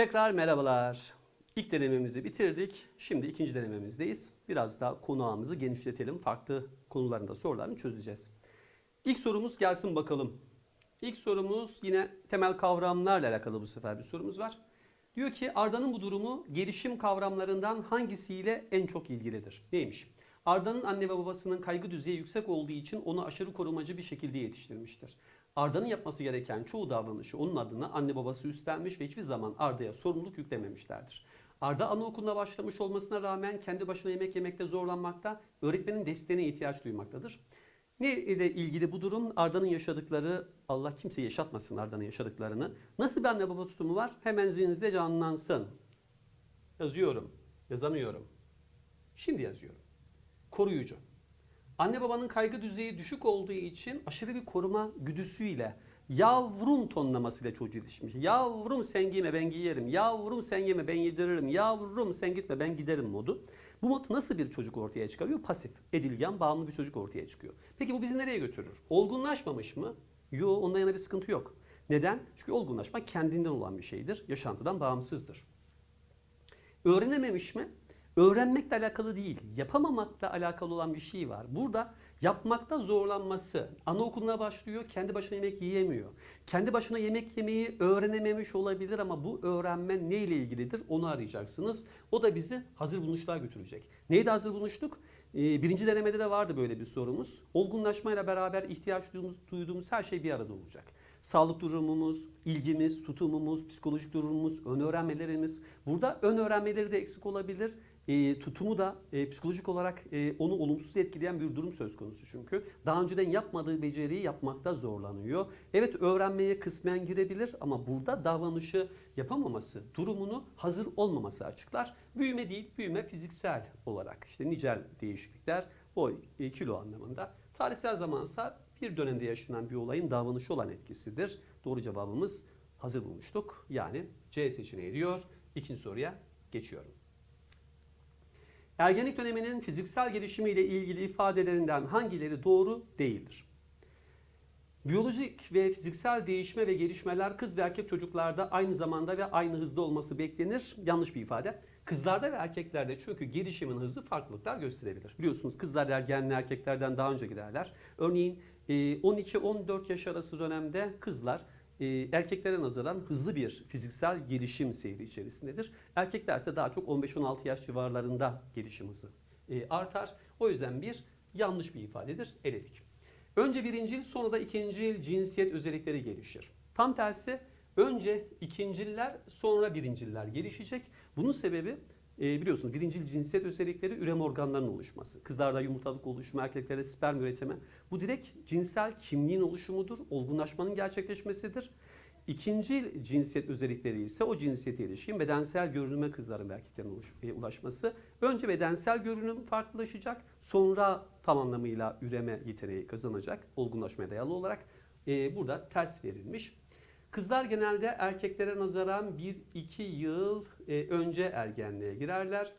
Tekrar merhabalar. İlk denememizi bitirdik. Şimdi ikinci denememizdeyiz. Biraz daha konu genişletelim. Farklı konularında sorularını çözeceğiz. İlk sorumuz gelsin bakalım. İlk sorumuz yine temel kavramlarla alakalı bu sefer bir sorumuz var. Diyor ki Arda'nın bu durumu gelişim kavramlarından hangisiyle en çok ilgilidir? Neymiş? Arda'nın anne ve babasının kaygı düzeyi yüksek olduğu için onu aşırı korumacı bir şekilde yetiştirmiştir. Arda'nın yapması gereken çoğu davranışı onun adına anne babası üstlenmiş ve hiçbir zaman Arda'ya sorumluluk yüklememişlerdir. Arda anaokuluna başlamış olmasına rağmen kendi başına yemek yemekte zorlanmakta, öğretmenin desteğine ihtiyaç duymaktadır. Ne ile ilgili bu durum? Arda'nın yaşadıkları, Allah kimseye yaşatmasın Arda'nın yaşadıklarını. Nasıl bir anne baba tutumu var? Hemen zihninizde canlansın. Yazıyorum, yazamıyorum. Şimdi yazıyorum. Koruyucu. Anne babanın kaygı düzeyi düşük olduğu için aşırı bir koruma güdüsüyle yavrum tonlamasıyla çocuğu yetişmiş. Yavrum sen giyme ben giyerim. Yavrum sen yeme ben yediririm. Yavrum sen gitme ben giderim modu. Bu mod nasıl bir çocuk ortaya çıkarıyor? Pasif, edilgen, bağımlı bir çocuk ortaya çıkıyor. Peki bu bizi nereye götürür? Olgunlaşmamış mı? Yok, onda yana bir sıkıntı yok. Neden? Çünkü olgunlaşma kendinden olan bir şeydir. Yaşantıdan bağımsızdır. Öğrenememiş mi? Öğrenmekle alakalı değil, yapamamakla alakalı olan bir şey var. Burada yapmakta zorlanması, anaokuluna başlıyor, kendi başına yemek yiyemiyor. Kendi başına yemek yemeyi öğrenememiş olabilir ama bu öğrenme ne ile ilgilidir onu arayacaksınız. O da bizi hazır bulunuşluğa götürecek. Neydi hazır bulunuşluk? Ee, birinci denemede de vardı böyle bir sorumuz. Olgunlaşmayla beraber ihtiyaç duyduğumuz, duyduğumuz her şey bir arada olacak. Sağlık durumumuz, ilgimiz, tutumumuz, psikolojik durumumuz, ön öğrenmelerimiz. Burada ön öğrenmeleri de eksik olabilir. E, tutumu da e, psikolojik olarak e, onu olumsuz etkileyen bir durum söz konusu çünkü. Daha önceden yapmadığı beceriyi yapmakta zorlanıyor. Evet öğrenmeye kısmen girebilir ama burada davranışı yapamaması, durumunu hazır olmaması açıklar. Büyüme değil, büyüme fiziksel olarak işte nicel değişiklikler, boy, e, kilo anlamında. Tarihsel zamansa bir dönemde yaşanan bir olayın davranışı olan etkisidir. Doğru cevabımız hazır bulmuştuk. Yani C seçeneği diyor. İkinci soruya geçiyorum. Ergenlik döneminin fiziksel gelişimiyle ilgili ifadelerinden hangileri doğru değildir? Biyolojik ve fiziksel değişme ve gelişmeler kız ve erkek çocuklarda aynı zamanda ve aynı hızda olması beklenir. Yanlış bir ifade. Kızlarda ve erkeklerde çünkü gelişimin hızı farklılıklar gösterebilir. Biliyorsunuz kızlar ergenli erkeklerden daha önce giderler. Örneğin 12-14 yaş arası dönemde kızlar e, erkeklere nazaran hızlı bir fiziksel gelişim seyri içerisindedir. Erkekler ise daha çok 15-16 yaş civarlarında gelişim hızı e, artar. O yüzden bir yanlış bir ifadedir. Eledik. Önce birincil sonra da ikincil cinsiyet özellikleri gelişir. Tam tersi önce ikinciller sonra birinciller gelişecek. Bunun sebebi e, biliyorsunuz birincil cinsiyet özellikleri üreme organlarının oluşması. Kızlarda yumurtalık oluşumu, erkeklerde sperm üretimi. Bu direkt cinsel kimliğin oluşumudur, olgunlaşmanın gerçekleşmesidir. İkinci cinsiyet özellikleri ise o cinsiyete ilişkin bedensel görünüme kızların ve erkeklerin e, ulaşması. Önce bedensel görünüm farklılaşacak, sonra tam anlamıyla üreme yeteneği kazanacak, olgunlaşmaya dayalı olarak. E, burada ters verilmiş. Kızlar genelde erkeklere nazaran 1-2 yıl e, önce ergenliğe girerler.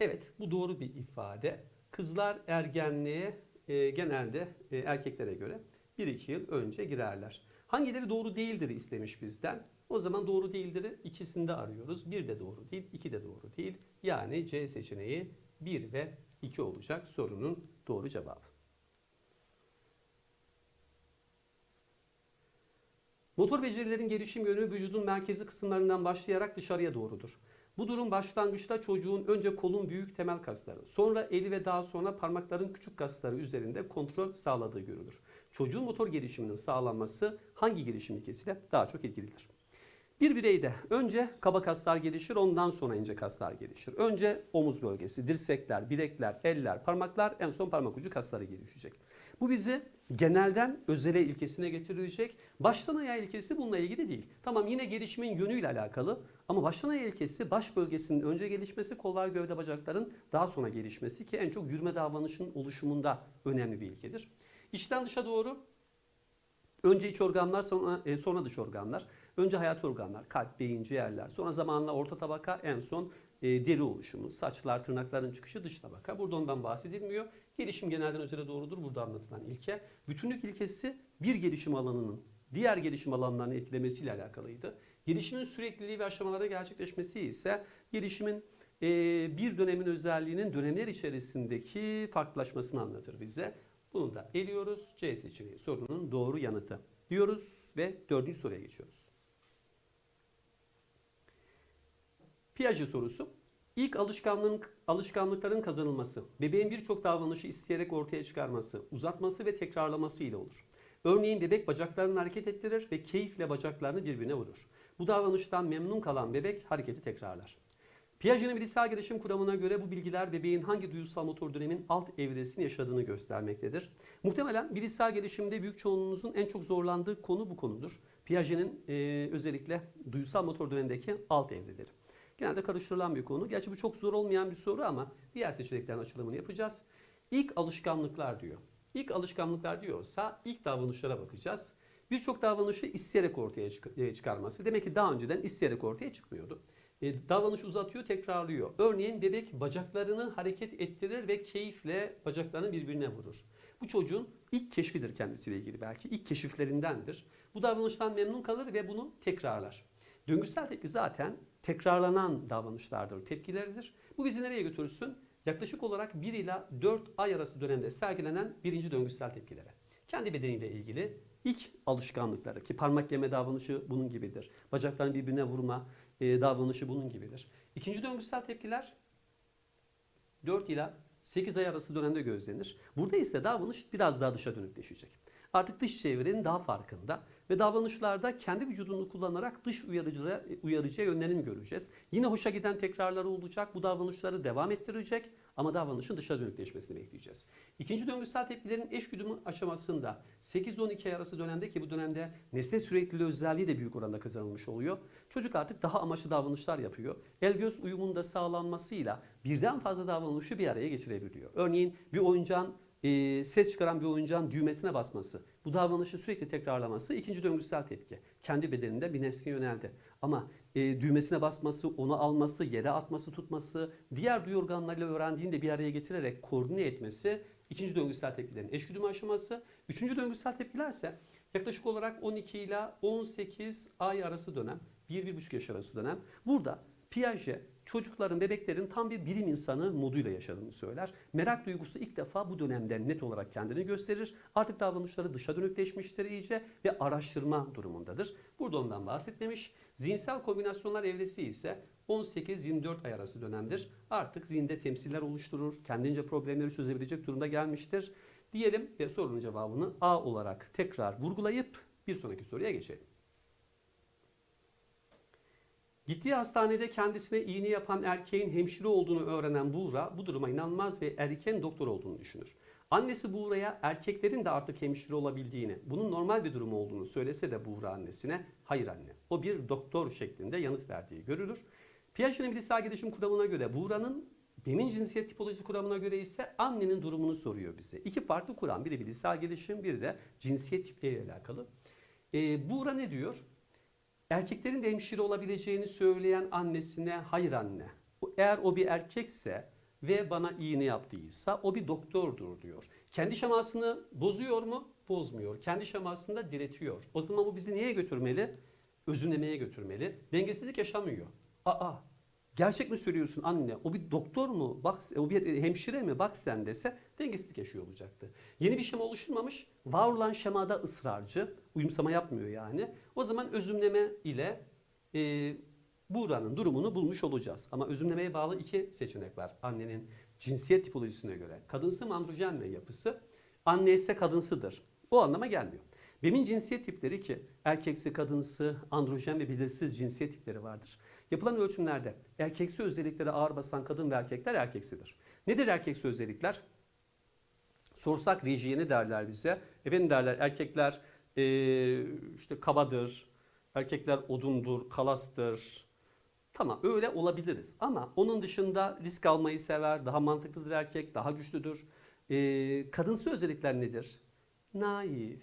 Evet bu doğru bir ifade. Kızlar ergenliğe e, genelde e, erkeklere göre 1-2 yıl önce girerler. Hangileri doğru değildir istemiş bizden. O zaman doğru değildir'i ikisinde arıyoruz. Bir de doğru değil, iki de doğru değil. Yani C seçeneği 1 ve 2 olacak sorunun doğru cevabı. Motor becerilerin gelişim yönü vücudun merkezi kısımlarından başlayarak dışarıya doğrudur. Bu durum başlangıçta çocuğun önce kolun büyük temel kasları, sonra eli ve daha sonra parmakların küçük kasları üzerinde kontrol sağladığı görülür. Çocuğun motor gelişiminin sağlanması hangi gelişim ilkesiyle daha çok ilgilidir? Bir bireyde önce kaba kaslar gelişir, ondan sonra ince kaslar gelişir. Önce omuz bölgesi, dirsekler, bilekler, eller, parmaklar, en son parmak ucu kasları gelişecek. Bu bizi genelden özele ilkesine getirecek. Baştan ayağa ilkesi bununla ilgili değil. Tamam yine gelişimin yönüyle alakalı ama baştan ayağa ilkesi baş bölgesinin önce gelişmesi, kollar, gövde, bacakların daha sonra gelişmesi ki en çok yürüme davranışının oluşumunda önemli bir ilkedir. İçten dışa doğru Önce iç organlar sonra, e, sonra dış organlar. Önce hayati organlar, kalp, beyin, ciğerler. Sonra zamanla orta tabaka, en son e, deri oluşumu, saçlar, tırnakların çıkışı dış tabaka. Burada ondan bahsedilmiyor. Gelişim genelden özele doğrudur burada anlatılan ilke. Bütünlük ilkesi bir gelişim alanının diğer gelişim alanlarını etkilemesiyle alakalıydı. Gelişimin sürekliliği ve aşamalarda gerçekleşmesi ise gelişimin e, bir dönemin özelliğinin dönemler içerisindeki farklılaşmasını anlatır bize. Bunu da eliyoruz. C seçeneği sorunun doğru yanıtı diyoruz ve dördüncü soruya geçiyoruz. Piaget sorusu. İlk alışkanlığın, alışkanlıkların kazanılması, bebeğin birçok davranışı isteyerek ortaya çıkarması, uzatması ve tekrarlaması ile olur. Örneğin bebek bacaklarını hareket ettirir ve keyifle bacaklarını birbirine vurur. Bu davranıştan memnun kalan bebek hareketi tekrarlar. Piaget'in bilişsel gelişim kuramına göre bu bilgiler bebeğin hangi duygusal motor dönemin alt evresini yaşadığını göstermektedir. Muhtemelen bilişsel gelişimde büyük çoğunluğunuzun en çok zorlandığı konu bu konudur. Piaget'in e, özellikle duygusal motor dönemindeki alt evreleri. Genelde karıştırılan bir konu. Gerçi bu çok zor olmayan bir soru ama diğer seçeneklerin açılımını yapacağız. İlk alışkanlıklar diyor. İlk alışkanlıklar diyorsa ilk davranışlara bakacağız. Birçok davranışı isteyerek ortaya çık- e, çıkarması. Demek ki daha önceden isteyerek ortaya çıkmıyordu. E, davranış uzatıyor, tekrarlıyor. Örneğin bebek bacaklarını hareket ettirir ve keyifle bacaklarını birbirine vurur. Bu çocuğun ilk keşfidir kendisiyle ilgili belki. ilk keşiflerindendir. Bu davranıştan memnun kalır ve bunu tekrarlar. Döngüsel tepki zaten tekrarlanan davranışlardır, tepkileridir. Bu bizi nereye götürürsün? Yaklaşık olarak 1 ila 4 ay arası dönemde sergilenen birinci döngüsel tepkilere. Kendi bedeniyle ilgili ilk alışkanlıkları ki parmak yeme davranışı bunun gibidir. Bacakların birbirine vurma e, davranışı bunun gibidir. İkinci döngüsel tepkiler 4 ila 8 ay arası dönemde gözlenir. Burada ise davranış biraz daha dışa dönükleşecek. Artık dış çevrenin daha farkında ve davranışlarda kendi vücudunu kullanarak dış uyarıcıya, uyarıcıya yönlenim göreceğiz. Yine hoşa giden tekrarları olacak. Bu davranışları devam ettirecek ama davranışın dışa dönükleşmesini bekleyeceğiz. İkinci döngüsel tepkilerin eş güdümü aşamasında 8-12 ay arası dönemde ki bu dönemde nesne sürekliliği özelliği de büyük oranda kazanılmış oluyor. Çocuk artık daha amaçlı davranışlar yapıyor. El göz uyumunun da sağlanmasıyla birden fazla davranışı bir araya getirebiliyor. Örneğin bir oyuncağın e, ses çıkaran bir oyuncağın düğmesine basması, bu davranışı sürekli tekrarlaması ikinci döngüsel tepki. Kendi bedeninde bir nesneye yöneldi. Ama e, düğmesine basması, onu alması, yere atması, tutması, diğer duyu organlarıyla öğrendiğini de bir araya getirerek koordine etmesi ikinci döngüsel tepkilerin eşgüdüm aşaması. Üçüncü döngüsel tepkiler ise yaklaşık olarak 12 ile 18 ay arası dönem, 1-1,5 yaş arası dönem. Burada Piaget çocukların, bebeklerin tam bir bilim insanı moduyla yaşadığını söyler. Merak duygusu ilk defa bu dönemde net olarak kendini gösterir. Artık davranışları dışa dönükleşmiştir iyice ve araştırma durumundadır. Burada ondan bahsetmemiş. Zihinsel kombinasyonlar evresi ise 18-24 ay arası dönemdir. Artık zihinde temsiller oluşturur, kendince problemleri çözebilecek durumda gelmiştir. Diyelim ve sorunun cevabını A olarak tekrar vurgulayıp bir sonraki soruya geçelim. Gittiği hastanede kendisine iğne yapan erkeğin hemşire olduğunu öğrenen Buğra bu duruma inanmaz ve erkeğin doktor olduğunu düşünür. Annesi Buğra'ya erkeklerin de artık hemşire olabildiğini, bunun normal bir durum olduğunu söylese de Buğra annesine hayır anne, o bir doktor şeklinde yanıt verdiği görülür. Piaget'in bilişsel gelişim kuramına göre Buğra'nın Demin cinsiyet tipoloji kuramına göre ise annenin durumunu soruyor bize. İki farklı kuram, biri bilişsel gelişim, biri de cinsiyet tipleriyle alakalı. Ee, Buğra ne diyor? Erkeklerin de hemşire olabileceğini söyleyen annesine hayır anne. Eğer o bir erkekse ve bana iğne yaptıysa o bir doktordur diyor. Kendi şemasını bozuyor mu? Bozmuyor. Kendi şemasında diretiyor. O zaman bu bizi niye götürmeli? Özümlemeye götürmeli. Dengesizlik yaşamıyor. Aa gerçek mi söylüyorsun anne? O bir doktor mu? Bak o bir hemşire mi? Bak sen dese dengesizlik yaşıyor olacaktı. Yeni bir şema oluşturmamış. Var olan şemada ısrarcı. Uyumsama yapmıyor yani. O zaman özümleme ile e, Buğra'nın durumunu bulmuş olacağız. Ama özümlemeye bağlı iki seçenek var. Annenin cinsiyet tipolojisine göre. Kadınsı mı androjen mi yapısı? Anne ise kadınsıdır. O anlama gelmiyor. Benim cinsiyet tipleri ki erkeksi, kadınsı, androjen ve belirsiz cinsiyet tipleri vardır. Yapılan ölçümlerde erkeksi özellikleri ağır basan kadın ve erkekler erkeksidir. Nedir erkeksi özellikler? Sorsak rejiye ne derler bize? Efendim derler erkekler eee, işte kabadır, erkekler odundur, kalastır. Tamam öyle olabiliriz ama onun dışında risk almayı sever, daha mantıklıdır erkek, daha güçlüdür. Eee kadınsı özellikler nedir? Naif,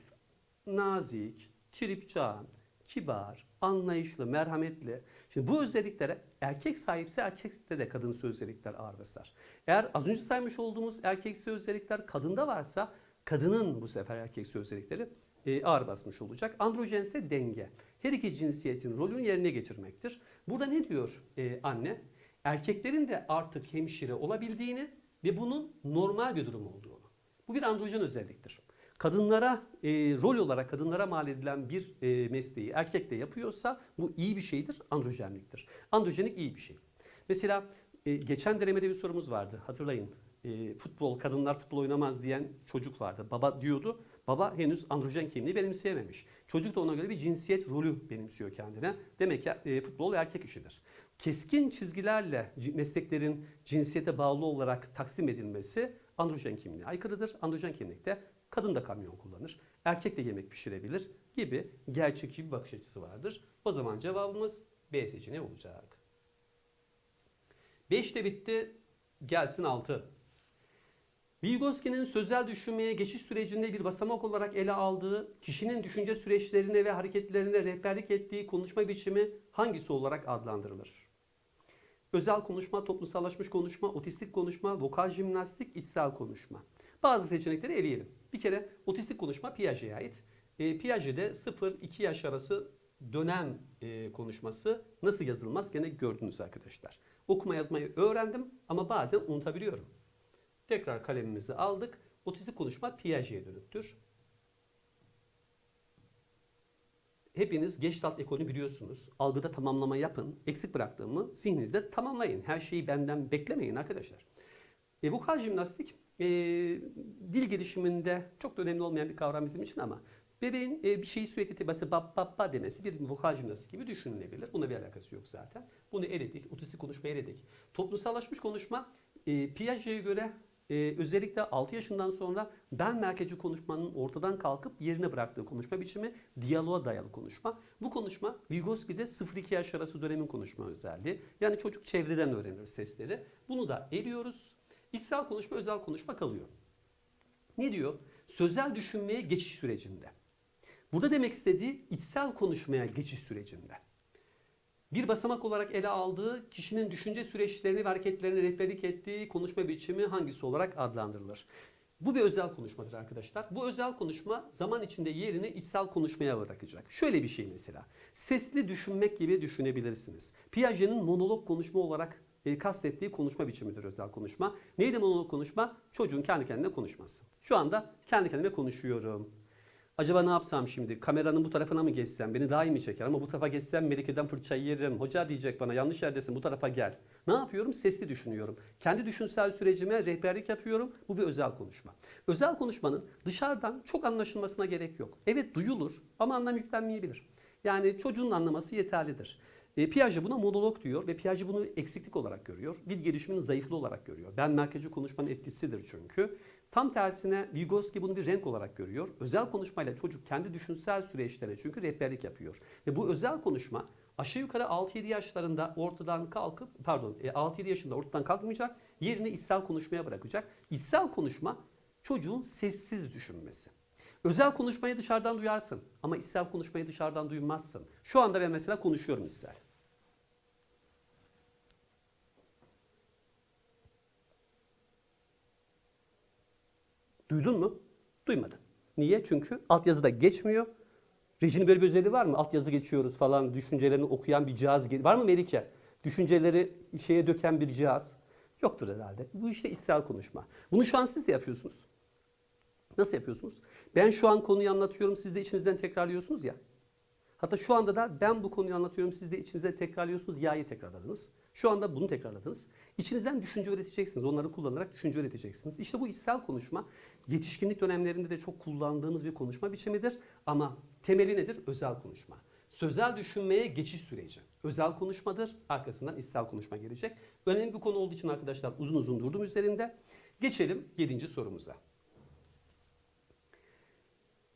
nazik, tripcan, kibar, anlayışlı, merhametli. Şimdi bu özelliklere erkek sahipse erkekte de kadınsı özellikler ağır basar. Eğer az önce saymış olduğumuz erkeksi özellikler kadında varsa kadının bu sefer erkeksi özellikleri e, ağır basmış olacak. Androjen ise denge. Her iki cinsiyetin rolünü yerine getirmektir. Burada ne diyor e, anne? Erkeklerin de artık hemşire olabildiğini ve bunun normal bir durum olduğunu. Bu bir androjen özelliktir. Kadınlara e, rol olarak kadınlara mal edilen bir e, mesleği erkek de yapıyorsa bu iyi bir şeydir, androjenliktir. Androjenik iyi bir şey. Mesela e, geçen denemede bir sorumuz vardı. Hatırlayın. E, futbol, kadınlar futbol oynamaz diyen çocuk vardı. Baba diyordu. Baba henüz androjen kimliği benimseyememiş. Çocuk da ona göre bir cinsiyet rolü benimsiyor kendine. Demek ki e, futbol erkek işidir. Keskin çizgilerle mesleklerin cinsiyete bağlı olarak taksim edilmesi androjen kimliğe aykırıdır. Androjen kimlikte kadın da kamyon kullanır, erkek de yemek pişirebilir gibi gerçekçi bir bakış açısı vardır. O zaman cevabımız B seçeneği olacak. 5 de bitti. Gelsin 6. Vygotsky'nin sözel düşünmeye geçiş sürecinde bir basamak olarak ele aldığı, kişinin düşünce süreçlerine ve hareketlerine rehberlik ettiği konuşma biçimi hangisi olarak adlandırılır? Özel konuşma, toplumsallaşmış konuşma, otistik konuşma, vokal jimnastik, içsel konuşma. Bazı seçenekleri eleyelim. Bir kere otistik konuşma Piaget'e ait. E, Piaget'de 0-2 yaş arası dönem e, konuşması nasıl yazılmaz gene gördünüz arkadaşlar. Okuma yazmayı öğrendim ama bazen unutabiliyorum. Tekrar kalemimizi aldık. Otistik konuşma Piaget'e dönüktür. Hepiniz Gestalt ekolünü biliyorsunuz. Algıda tamamlama yapın. Eksik bıraktığımı zihninizde tamamlayın. Her şeyi benden beklemeyin arkadaşlar. E, vokal jimnastik e, dil gelişiminde çok da önemli olmayan bir kavram bizim için ama bebeğin e, bir şeyi sürekli mesela bab bab ba demesi bir vokal jimnastik gibi düşünülebilir. Bununla bir alakası yok zaten. Bunu eledik. Otistik konuşma eledik. Toplumsallaşmış konuşma e, Piaget'e göre e, özellikle 6 yaşından sonra ben merkezi konuşmanın ortadan kalkıp yerine bıraktığı konuşma biçimi diyaloğa dayalı konuşma. Bu konuşma Vygotsky'de 0-2 yaş arası dönemin konuşma özelliği. Yani çocuk çevreden öğrenir sesleri. Bunu da eliyoruz. İçsel konuşma, özel konuşma kalıyor. Ne diyor? Sözel düşünmeye geçiş sürecinde. Burada demek istediği içsel konuşmaya geçiş sürecinde. Bir basamak olarak ele aldığı kişinin düşünce süreçlerini ve hareketlerini rehberlik ettiği konuşma biçimi hangisi olarak adlandırılır? Bu bir özel konuşmadır arkadaşlar. Bu özel konuşma zaman içinde yerini içsel konuşmaya bırakacak. Şöyle bir şey mesela. Sesli düşünmek gibi düşünebilirsiniz. Piaget'in monolog konuşma olarak e, kastettiği konuşma biçimidir özel konuşma. Neydi monolog konuşma? Çocuğun kendi kendine konuşması. Şu anda kendi kendime konuşuyorum. Acaba ne yapsam şimdi? Kameranın bu tarafına mı geçsem? Beni daha iyi mi çeker? Ama bu tarafa geçsem Melike'den fırça yerim. Hoca diyecek bana yanlış yerdesin bu tarafa gel. Ne yapıyorum? Sesli düşünüyorum. Kendi düşünsel sürecime rehberlik yapıyorum. Bu bir özel konuşma. Özel konuşmanın dışarıdan çok anlaşılmasına gerek yok. Evet duyulur ama anlam yüklenmeyebilir. Yani çocuğun anlaması yeterlidir. E, Piaget buna monolog diyor ve Piaget bunu eksiklik olarak görüyor. Dil gelişiminin zayıflığı olarak görüyor. Ben merkezi konuşmanın etkisidir çünkü. Tam tersine Vygotsky bunu bir renk olarak görüyor. Özel konuşmayla çocuk kendi düşünsel süreçlerine çünkü rehberlik yapıyor. Ve bu özel konuşma aşağı yukarı 6-7 yaşlarında ortadan kalkıp pardon e, 6-7 yaşında ortadan kalkmayacak. Yerini içsel konuşmaya bırakacak. İçsel konuşma çocuğun sessiz düşünmesi. Özel konuşmayı dışarıdan duyarsın ama içsel konuşmayı dışarıdan duymazsın. Şu anda ben mesela konuşuyorum içsel. Duydun mu? Duymadın. Niye? Çünkü altyazıda geçmiyor. Rejinin böyle bir özelliği var mı? Altyazı geçiyoruz falan, düşüncelerini okuyan bir cihaz. Var mı Melike? Düşünceleri şeye döken bir cihaz. Yoktur herhalde. Bu işte içsel konuşma. Bunu şu an siz de yapıyorsunuz. Nasıl yapıyorsunuz? Ben şu an konuyu anlatıyorum, siz de içinizden tekrarlıyorsunuz ya. Hatta şu anda da ben bu konuyu anlatıyorum, siz de içinizden tekrarlıyorsunuz, ya'yı tekrarladınız. Şu anda bunu tekrarladınız. İçinizden düşünce üreteceksiniz, onları kullanarak düşünce üreteceksiniz. İşte bu içsel konuşma, yetişkinlik dönemlerinde de çok kullandığımız bir konuşma biçimidir. Ama temeli nedir? Özel konuşma. Sözel düşünmeye geçiş süreci. Özel konuşmadır, arkasından içsel konuşma gelecek. Önemli bir konu olduğu için arkadaşlar uzun uzun durdum üzerinde. Geçelim 7. sorumuza.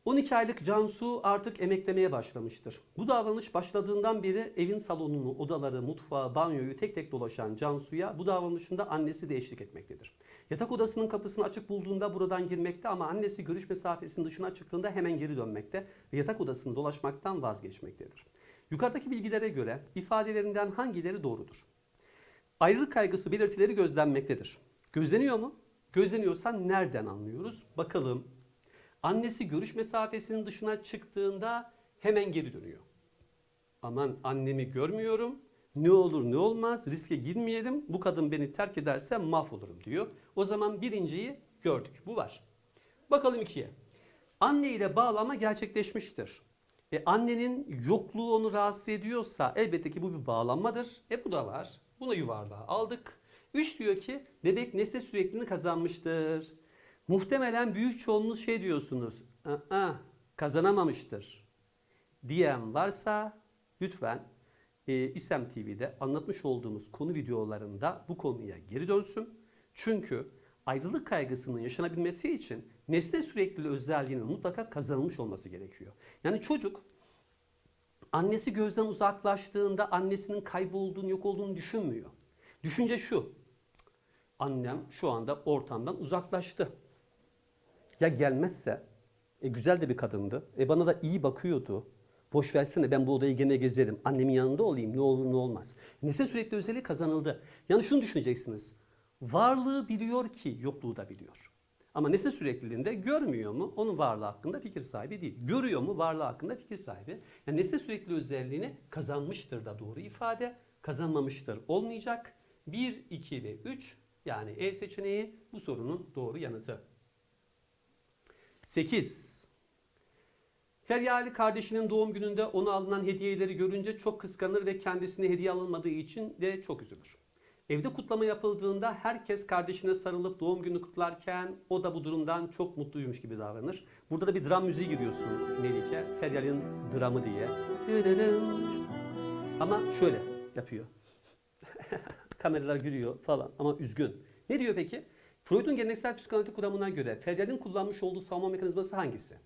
12 aylık Cansu artık emeklemeye başlamıştır. Bu davranış başladığından beri evin salonunu, odaları, mutfağı, banyoyu tek tek dolaşan Cansu'ya bu davranışında annesi de eşlik etmektedir. Yatak odasının kapısını açık bulduğunda buradan girmekte ama annesi görüş mesafesinin dışına çıktığında hemen geri dönmekte ve yatak odasını dolaşmaktan vazgeçmektedir. Yukarıdaki bilgilere göre ifadelerinden hangileri doğrudur? Ayrılık kaygısı belirtileri gözlenmektedir. Gözleniyor mu? Gözleniyorsa nereden anlıyoruz? Bakalım. Annesi görüş mesafesinin dışına çıktığında hemen geri dönüyor. Aman annemi görmüyorum. Ne olur ne olmaz riske girmeyelim. Bu kadın beni terk ederse mahvolurum diyor. O zaman birinciyi gördük. Bu var. Bakalım ikiye. Anne ile bağlama gerçekleşmiştir. E annenin yokluğu onu rahatsız ediyorsa elbette ki bu bir bağlanmadır. E bu da var. Buna yuvarlağı aldık. Üç diyor ki bebek nesne sürekliliğini kazanmıştır. Muhtemelen büyük çoğunluğunuz şey diyorsunuz. Aa, kazanamamıştır. Diyen varsa lütfen e, İslam TV'de anlatmış olduğumuz konu videolarında bu konuya geri dönsün. Çünkü ayrılık kaygısının yaşanabilmesi için nesne sürekli özelliğinin mutlaka kazanılmış olması gerekiyor. Yani çocuk annesi gözden uzaklaştığında annesinin kaybolduğunu, yok olduğunu düşünmüyor. Düşünce şu. Annem şu anda ortamdan uzaklaştı. Ya gelmezse? E güzel de bir kadındı. E bana da iyi bakıyordu. Boş versene ben bu odayı gene gezerim. Annemin yanında olayım ne olur ne olmaz. Nesne sürekli özelliği kazanıldı. Yani şunu düşüneceksiniz. Varlığı biliyor ki yokluğu da biliyor. Ama nesne sürekliliğinde görmüyor mu? Onun varlığı hakkında fikir sahibi değil. Görüyor mu? Varlığı hakkında fikir sahibi. Yani nesne sürekli özelliğini kazanmıştır da doğru ifade. Kazanmamıştır olmayacak. 1, 2 ve 3 yani E seçeneği bu sorunun doğru yanıtı. 8. Feryali kardeşinin doğum gününde ona alınan hediyeleri görünce çok kıskanır ve kendisine hediye alınmadığı için de çok üzülür. Evde kutlama yapıldığında herkes kardeşine sarılıp doğum günü kutlarken o da bu durumdan çok mutluymuş gibi davranır. Burada da bir dram müziği giriyorsun Melike. Feryal'in dramı diye. Ama şöyle yapıyor. Kameralar gülüyor falan ama üzgün. Ne diyor peki? Freud'un geleneksel psikanalitik kuramına göre Feryal'in kullanmış olduğu savunma mekanizması hangisi?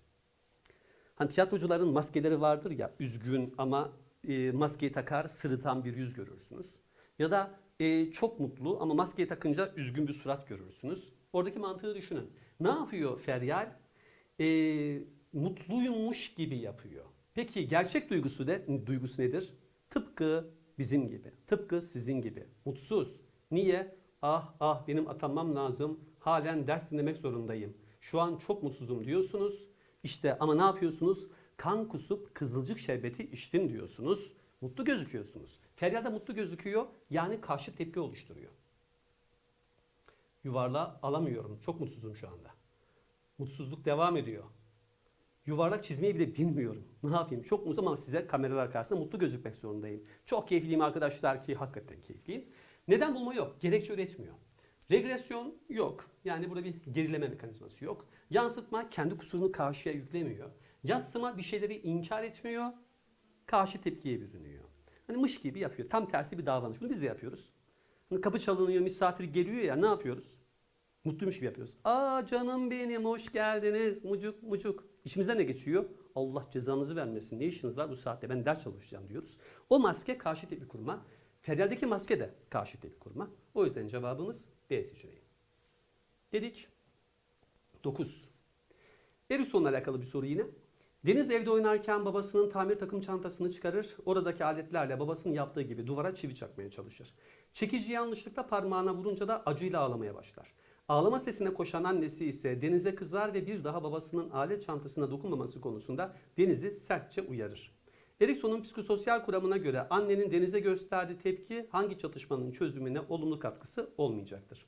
Hani tiyatrocuların maskeleri vardır ya üzgün ama e, maskeyi takar sırıtan bir yüz görürsünüz. Ya da e, çok mutlu ama maskeyi takınca üzgün bir surat görürsünüz. Oradaki mantığı düşünün. Ne yapıyor Feryal? E, mutluymuş gibi yapıyor. Peki gerçek duygusu de duygusu nedir? Tıpkı bizim gibi. Tıpkı sizin gibi. Mutsuz. Niye? Ah ah benim atanmam lazım. Halen ders dinlemek zorundayım. Şu an çok mutsuzum diyorsunuz. İşte ama ne yapıyorsunuz? Kan kusup kızılcık şerbeti içtim diyorsunuz. Mutlu gözüküyorsunuz. Feryal da mutlu gözüküyor. Yani karşı tepki oluşturuyor. Yuvarla alamıyorum. Çok mutsuzum şu anda. Mutsuzluk devam ediyor. Yuvarlak çizmeyi bile bilmiyorum. Ne yapayım? Çok mutsuzum ama size kameralar karşısında mutlu gözükmek zorundayım. Çok keyifliyim arkadaşlar ki hakikaten keyifliyim. Neden bulma yok? Gerekçe üretmiyor. Regresyon yok. Yani burada bir gerileme mekanizması yok. Yansıtma kendi kusurunu karşıya yüklemiyor. Yatsıma bir şeyleri inkar etmiyor. Karşı tepkiye bürünüyor. Hani mış gibi yapıyor. Tam tersi bir davranış. Bunu biz de yapıyoruz. Hani kapı çalınıyor, misafir geliyor ya ne yapıyoruz? Mutluymuş gibi yapıyoruz. Aa canım benim hoş geldiniz. Mucuk mucuk. İçimizden ne geçiyor? Allah cezanızı vermesin. Ne işiniz var bu saatte? Ben ders çalışacağım diyoruz. O maske karşı tepki kurma. Feryal'deki maske de karşı tepki kurma. O yüzden cevabımız B seçeneği. Dedik. 9. Erison'la alakalı bir soru yine. Deniz evde oynarken babasının tamir takım çantasını çıkarır. Oradaki aletlerle babasının yaptığı gibi duvara çivi çakmaya çalışır. Çekici yanlışlıkla parmağına vurunca da acıyla ağlamaya başlar. Ağlama sesine koşan annesi ise Deniz'e kızar ve bir daha babasının alet çantasına dokunmaması konusunda Deniz'i sertçe uyarır. Erikson'un psikososyal kuramına göre annenin Deniz'e gösterdiği tepki hangi çatışmanın çözümüne olumlu katkısı olmayacaktır.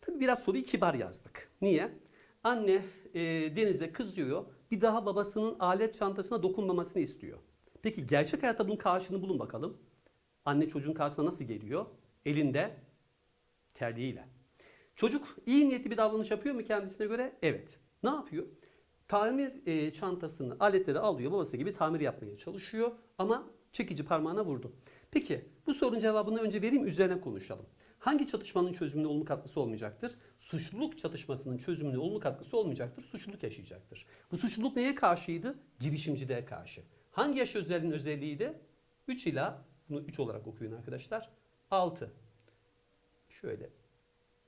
Tabi biraz soruyu kibar yazdık. Niye? Anne e, Deniz'e kızıyor. Bir daha babasının alet çantasına dokunmamasını istiyor. Peki gerçek hayatta bunun karşılığını bulun bakalım. Anne çocuğun karşısına nasıl geliyor? Elinde terliğiyle. Çocuk iyi niyetli bir davranış yapıyor mu kendisine göre? Evet. Ne yapıyor? Tamir e, çantasını, aletleri alıyor, babası gibi tamir yapmaya çalışıyor ama çekici parmağına vurdu. Peki bu sorunun cevabını önce vereyim, üzerine konuşalım. Hangi çatışmanın çözümüne olumlu katkısı olmayacaktır? Suçluluk çatışmasının çözümüne olumlu katkısı olmayacaktır. Suçluluk yaşayacaktır. Bu suçluluk neye karşıydı? Girişimciliğe karşı. Hangi yaş özelliğinin özelliğiydi? 3 ila, bunu 3 olarak okuyun arkadaşlar. 6. Şöyle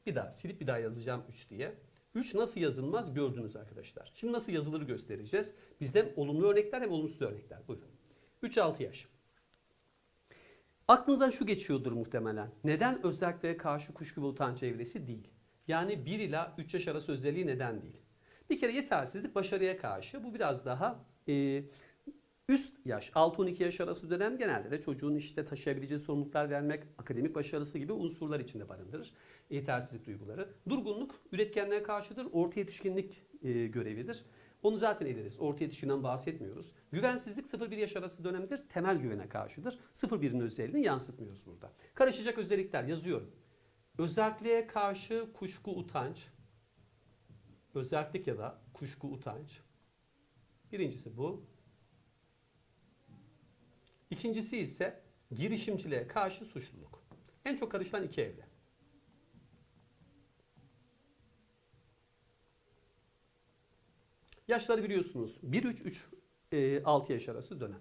bir daha silip bir daha yazacağım 3 diye. 3 nasıl yazılmaz gördünüz arkadaşlar. Şimdi nasıl yazılır göstereceğiz. Bizden olumlu örnekler hem olumsuz örnekler. Buyurun. 3-6 yaş. Aklınızdan şu geçiyordur muhtemelen. Neden özelliklere karşı kuşku ve utanç evresi değil? Yani 1 ila 3 yaş arası özelliği neden değil? Bir kere yetersizlik başarıya karşı. Bu biraz daha e, üst yaş, 6-12 yaş arası dönem genelde de çocuğun işte taşıyabileceği sorumluluklar vermek, akademik başarısı gibi unsurlar içinde barındırır. Yetersizlik duyguları. Durgunluk üretkenliğe karşıdır. Orta yetişkinlik e, görevidir. Onu zaten ederiz. Orta yetişkinden bahsetmiyoruz. Güvensizlik 0-1 yaş arası dönemdir. Temel güvene karşıdır. 0-1'in özelliğini yansıtmıyoruz burada. Karışacak özellikler yazıyorum. Özelliğe karşı kuşku, utanç. Özellik ya da kuşku, utanç. Birincisi bu. İkincisi ise girişimciliğe karşı suçluluk. En çok karışılan iki evre. Yaşları biliyorsunuz. 1-3-3-6 yaş arası dönem.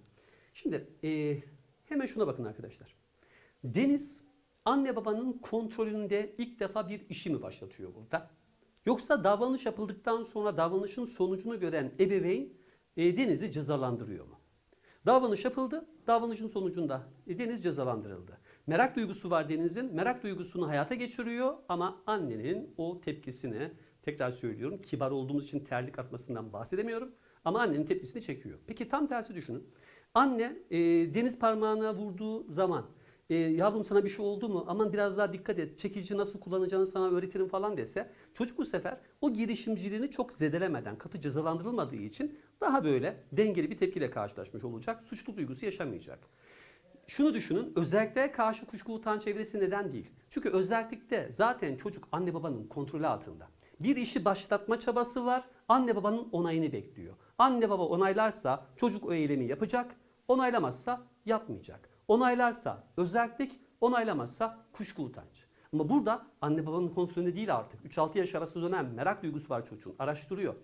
Şimdi e, hemen şuna bakın arkadaşlar. Deniz anne babanın kontrolünde ilk defa bir işi mi başlatıyor burada? Yoksa davranış yapıldıktan sonra davranışın sonucunu gören ebeveyn e, Deniz'i cezalandırıyor mu? Davranış yapıldı, davranışın sonucunda e, Deniz cezalandırıldı. Merak duygusu var Deniz'in, merak duygusunu hayata geçiriyor ama annenin o tepkisini, tekrar söylüyorum, kibar olduğumuz için terlik atmasından bahsedemiyorum ama annenin tepkisini çekiyor. Peki tam tersi düşünün. Anne e, Deniz parmağına vurduğu zaman e, yavrum sana bir şey oldu mu? Aman biraz daha dikkat et. Çekici nasıl kullanacağını sana öğretirim falan dese çocuk bu sefer o girişimciliğini çok zedelemeden, katı cezalandırılmadığı için daha böyle dengeli bir tepkiyle karşılaşmış olacak. Suçlu duygusu yaşamayacak. Şunu düşünün, özelliklere karşı kuşku utanç evresi neden değil? Çünkü özellikle zaten çocuk anne babanın kontrolü altında. Bir işi başlatma çabası var, anne babanın onayını bekliyor. Anne baba onaylarsa çocuk o eylemi yapacak, onaylamazsa yapmayacak. Onaylarsa özellik, onaylamazsa kuşku utanç. Ama burada anne babanın kontrolünde değil artık. 3-6 yaş arası dönem merak duygusu var çocuğun. Araştırıyor.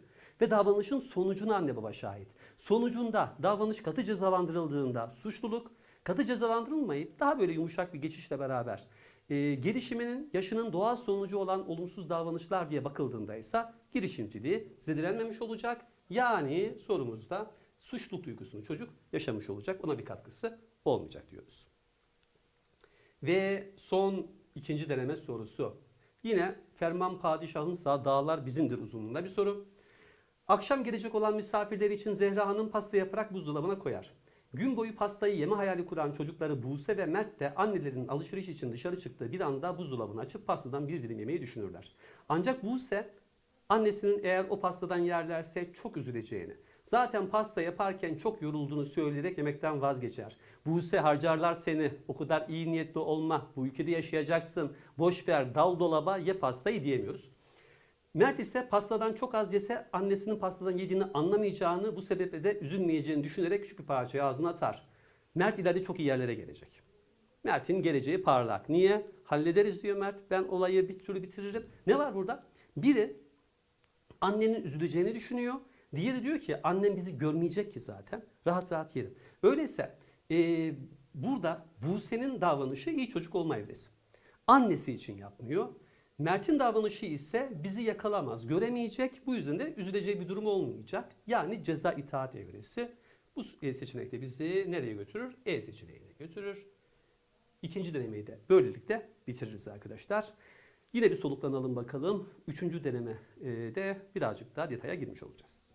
Ve davranışın sonucuna anne baba şahit. Sonucunda davranış katı cezalandırıldığında suçluluk, katı cezalandırılmayıp daha böyle yumuşak bir geçişle beraber e, gelişiminin yaşının doğal sonucu olan olumsuz davranışlar diye bakıldığında ise girişimciliği zedelenmemiş olacak. Yani sorumuzda suçluluk duygusunu çocuk yaşamış olacak. Ona bir katkısı olmayacak diyoruz. Ve son ikinci deneme sorusu. Yine Ferman Padişah'ınsa dağlar bizimdir uzunluğunda bir soru. Akşam gelecek olan misafirleri için Zehra Hanım pasta yaparak buzdolabına koyar. Gün boyu pastayı yeme hayali kuran çocukları Buse ve Mert de annelerinin alışveriş için dışarı çıktığı bir anda buzdolabını açıp pastadan bir dilim yemeyi düşünürler. Ancak Buse annesinin eğer o pastadan yerlerse çok üzüleceğini, zaten pasta yaparken çok yorulduğunu söyleyerek yemekten vazgeçer. Buse harcarlar seni, o kadar iyi niyetli olma, bu ülkede yaşayacaksın, boş ver dal dolaba ye pastayı diyemiyoruz. Mert ise pastadan çok az yese annesinin pastadan yediğini anlamayacağını, bu sebeple de üzülmeyeceğini düşünerek küçük bir parçayı ağzına atar. Mert ileride çok iyi yerlere gelecek. Mert'in geleceği parlak. Niye? Hallederiz diyor Mert. Ben olayı bir türlü bitiririm. Ne var burada? Biri annenin üzüleceğini düşünüyor. Diğeri diyor ki annem bizi görmeyecek ki zaten. Rahat rahat yerim. Öyleyse e, burada Buse'nin davranışı iyi çocuk olma evresi. Annesi için yapmıyor. Mert'in davranışı ise bizi yakalamaz, göremeyecek. Bu yüzden de üzüleceği bir durum olmayacak. Yani ceza itaat evresi. Bu E seçenek de bizi nereye götürür? E seçeneğine götürür. İkinci denemeyi de böylelikle bitiririz arkadaşlar. Yine bir soluklanalım bakalım. Üçüncü deneme e, de birazcık daha detaya girmiş olacağız.